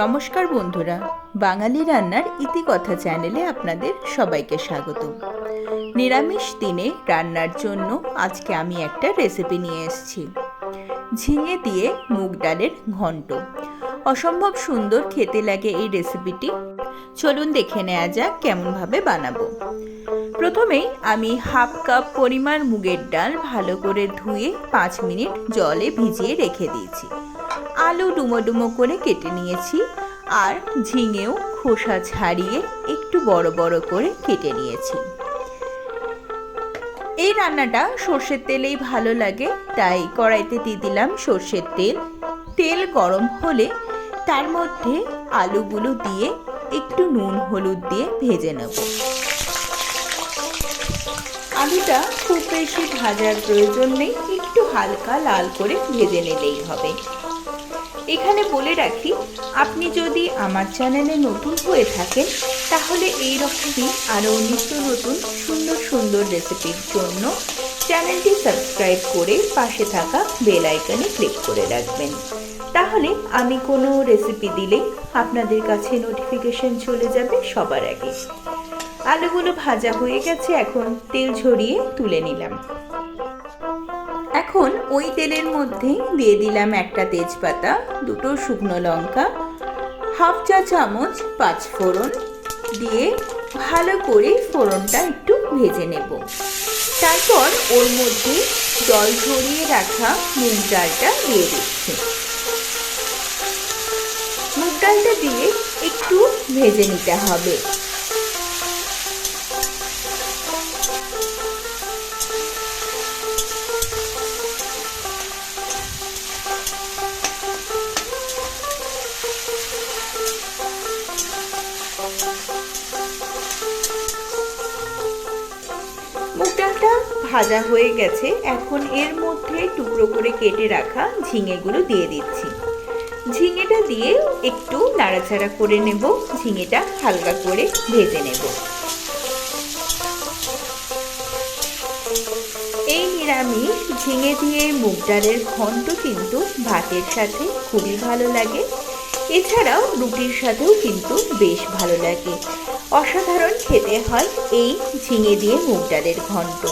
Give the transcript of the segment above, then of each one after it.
নমস্কার বন্ধুরা, বাঙালি রান্নার ইতিকথা চ্যানেলে আপনাদের সবাইকে স্বাগত নিরামিষ দিনে রান্নার জন্য আজকে আমি একটা রেসিপি নিয়ে এসেছি। ঝিঙে দিয়ে মুগ ডালের ঘন্ট। অসম্ভব সুন্দর খেতে লাগে এই রেসিপিটি চলুন দেখে নেওয়া যাক কেমনভাবে বানাবো। প্রথমেই আমি হাফ কাপ পরিমাণ মুগের ডাল ভালো করে ধুয়ে পাঁচ মিনিট জলে ভিজিয়ে রেখে দিয়েছি। আলু ডুমো ডুমো করে কেটে নিয়েছি আর ঝিঙেও খোসা ছাড়িয়ে একটু বড় বড় করে কেটে নিয়েছি। এই রান্নাটা সর্ষের তেলেই ভালো লাগে, তাই কড়াইতে দিয়ে দিলাম সর্ষের তেল। তেল গরম হলে তার মধ্যে আলুগুলো দিয়ে একটু নুন, হলুদ দিয়ে ভেজে নেব। আলুটা খুব বেশি ভাজার প্রয়োজন নেই, একটু হালকা লাল করে ভেজে নিলেই হবে। এখানে বলে রাখি, আপনি যদি আমার চ্যানেলে নতুন হয়ে থাকেন, তাহলে এই রকমই আরও নিত্য নতুন, সুন্দর সুন্দর রেসিপির জন্য চ্যানেলটি সাবস্ক্রাইব করে পাশে থাকা বেল আইকনে ক্লিক করে রাখবেন। তাহলে আমি কোনো রেসিপি দিলেই আপনাদের কাছে নোটিফিকেশন চলে যাবে সবার আগে। আলুগুলো ভাজা হয়ে গেছে, এখন তেল ঝরিয়ে তুলে নিলাম। এখন ওই তেলের মধ্যে দিয়ে দিলাম একটা তেজপাতা, দুটো শুকনো লঙ্কা, হাফ চা চামচ পাঁচ ফোড়ন দিয়ে ভালো করে ফোড়নটা একটু ভেজে নেব। তারপর ওর মধ্যে জল ঝরিয়ে রাখা মুগ ডালটা দিয়ে দিচ্ছি। মুগ ডালটা দিয়ে একটু ভেজে নিতে হবে। ভাজা হয়ে গেছে, এখন এর মধ্যে টুকরো করে কেটে রাখা ঝিঙেগুলো দিয়ে দিচ্ছি। ঝিঙেটা দিয়ে একটু নাড়াচাড়া করে নেব, ঝিঙেটা হালকা করে ভেজে নেব। এই নিরামিষ ঝিঙে দিয়ে মুগ ডালের ঘন্ট কিন্তু ভাতের সাথে খুবই ভালো লাগে। এছাড়াও রুটির সাথেও কিন্তু বেশ ভালো লাগে। অসাধারণ খেতে হয় এই ঝিঙে দিয়ে মুগ ডালের ঘন্ট।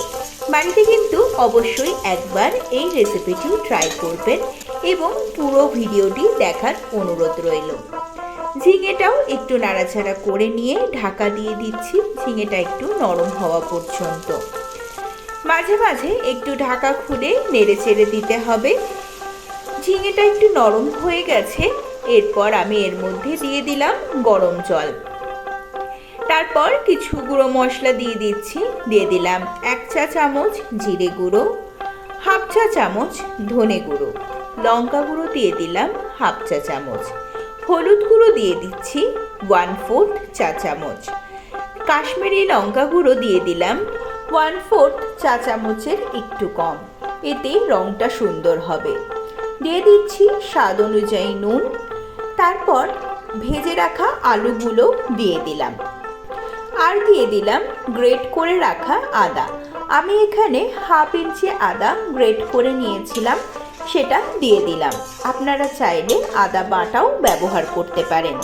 বাড়িতে কিন্তু অবশ্যই একবার এই রেসিপিটি ট্রাই করবেন এবং পুরো ভিডিওটি দেখার অনুরোধ রইল। ঝিঙেটাও একটু নাড়াচাড়া করে নিয়ে ঢাকা দিয়ে দিচ্ছি, ঝিঙেটা একটু নরম হওয়া পর্যন্ত। মাঝে মাঝে একটু ঢাকা খুলে নেড়ে চেড়ে দিতে হবে। ঝিঙেটা একটু নরম হয়ে গেছে, এরপর আমি এর মধ্যে দিয়ে দিলাম গরম জল। তারপর কিছু গুঁড়ো মশলা দিয়ে দিচ্ছি, দিয়ে দিলাম এক চা চামচ জিরে গুঁড়ো, হাফ চা চামচ ধনে গুঁড়ো, লঙ্কা গুঁড়ো দিয়ে দিলাম হাফ চা চামচ, হলুদ গুঁড়ো দিয়ে দিচ্ছি ওয়ান ফোর্থ চা চামচ, কাশ্মীরি লঙ্কা গুঁড়ো দিয়ে দিলাম ওয়ান ফোর্থ চা চামচের একটু কম, এতে রঙটা সুন্দর হবে। দিয়ে দিচ্ছি স্বাদ অনুযায়ী নুন, তারপর ভেজে রাখা আলুগুলো দিয়ে দিলাম। আর দিয়ে দিলাম গ্রেট করে রাখা আদা। আমি এখানে হাফ ইঞ্চি আদা গ্রেট করে নিয়েছিলাম, সেটা দিয়ে দিলাম। আপনারা চাইলে আদা বাটাও ব্যবহার করতে পারেন।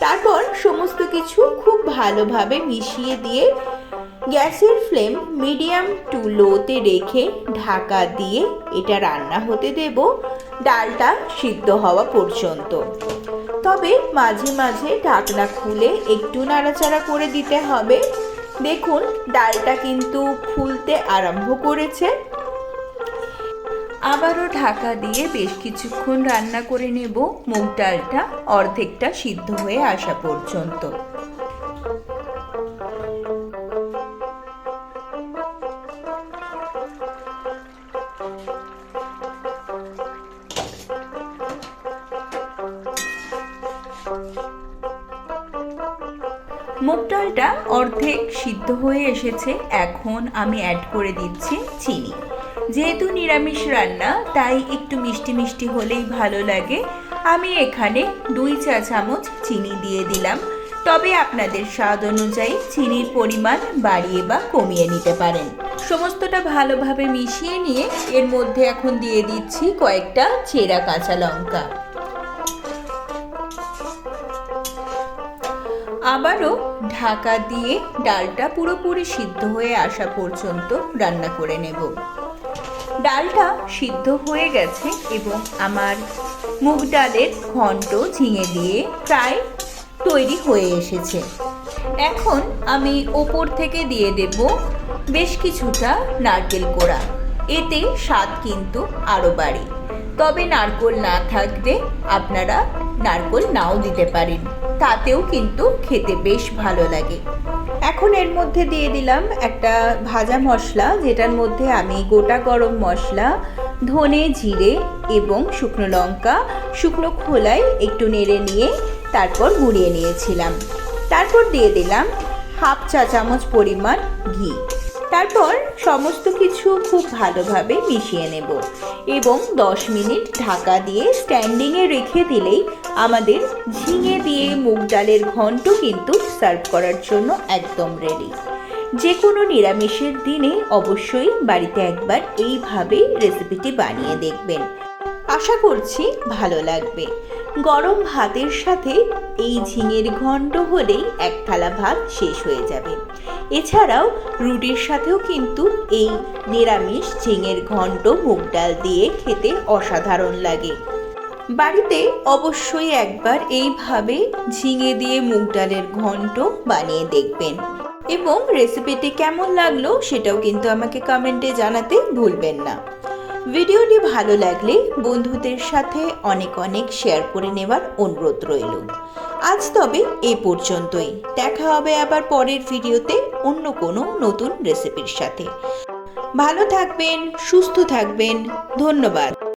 তারপর সমস্ত কিছু খুব ভালোভাবে মিশিয়ে দিয়ে গ্যাসের ফ্লেম মিডিয়াম টু লোতে রেখে ঢাকা দিয়ে এটা রান্না হতে দেব। ডালটা সিদ্ধ হওয়া পর্যন্ত। তবে মাঝে মাঝে ঢাকনা খুলে একটু নাড়াচাড়া করে দিতে হবে। দেখুন, ডালটা কিন্তু ফুলতে আরম্ভ করেছে। আবারও ঢাকা দিয়ে বেশ কিছুক্ষণ রান্না করে নেব। মুগ ডালটা অর্ধেকটা সিদ্ধ হয়ে আসা পর্যন্ত। মুগ ডালটা অর্ধেক সিদ্ধ হয়ে এসেছে, এখন আমি অ্যাড করে দিচ্ছি চিনি। যেহেতু নিরামিষ রান্না, তাই একটু মিষ্টি মিষ্টি হলেই ভালো লাগে। আমি এখানে দুই চা চামচ চিনি দিয়ে দিলাম। তবে আপনাদের স্বাদ অনুযায়ী চিনির পরিমাণ বাড়িয়ে বা কমিয়ে নিতে পারেন। সমস্তটা ভালোভাবে মিশিয়ে নিয়ে এর মধ্যে এখন দিয়ে দিচ্ছি কয়েকটা চেরা কাঁচা লঙ্কা। আবারও ঢাকা দিয়ে ডালটা পুরোপুরি সিদ্ধ হয়ে আসা পর্যন্ত রান্না করে নেব। ডালটা সিদ্ধ হয়ে গেছে এবং আমার মুগ ডালের ঘন্ট ঝিঙে দিয়ে প্রায় তৈরি হয়ে এসেছে। এখন আমি ওপর থেকে দিয়ে দেব বেশ কিছুটা নারকেল কোড়া। এতে স্বাদ কিন্তু আরও বাড়ে। তবে নারকোল না থাকলে আপনারা নারকোল নাও দিতে পারেন। তাতেও কিন্তু খেতে বেশ ভালো লাগে। এখন এর মধ্যে দিয়ে দিলাম একটা ভাজা মশলা, যেটার মধ্যে আমি গোটা গরম মশলা, ধনে জিরে এবং শুকনো লঙ্কা, শুকনো খোলায় একটু নেড়ে নিয়ে তারপর গুঁড়িয়ে নিয়েছিলাম। তারপর দিয়ে দিলাম হাফ চা চামচ পরিমাণ ঘি। তারপর সমস্ত কিছু খুব ভালোভাবে মিশিয়ে নেব এবং 10 মিনিট ঢাকা দিয়ে স্ট্যান্ডিংয়ে রেখে দিলেই আমাদের ঝিঙে দিয়ে মুগ ডালের ঘন্ট কিন্তু সার্ভ করার জন্য একদম রেডি। যে কোনো নিরামিষের দিনে অবশ্যই বাড়িতে একবার এইভাবেই রেসিপিটি বানিয়ে দেখবেন। আশা করছি ভালো লাগবে। গরম ভাতের সাথে এই ঝিঙের ঘন্ট হলেই এক থালা ভাত শেষ হয়ে যাবে। এছাড়াও রুটির সাথেও কিন্তু এই নিরামিষ ঝিঙের ঘন্ট মুগ ডাল দিয়ে খেতে অসাধারণ লাগে। বাড়িতে অবশ্যই একবার এইভাবে ঝিঙে দিয়ে মুগ ডালের ঘণ্ট বানিয়ে দেখবেন। এবং রেসিপিটি কেমন লাগল সেটাও কিন্তু আমাকে কমেন্টে জানাতে ভুলবেন না। ভিডিওটি ভালো লাগলে বন্ধুদের সাথে অনেক অনেক শেয়ার করে নেওয়ার অনুরোধ রইল। আজ তবে এ পর্যন্তই। দেখা হবে আবার পরের ভিডিওতে অন্য কোনো নতুন রেসিপির সাথে। ভালো থাকবেন, সুস্থ থাকবেন। ধন্যবাদ।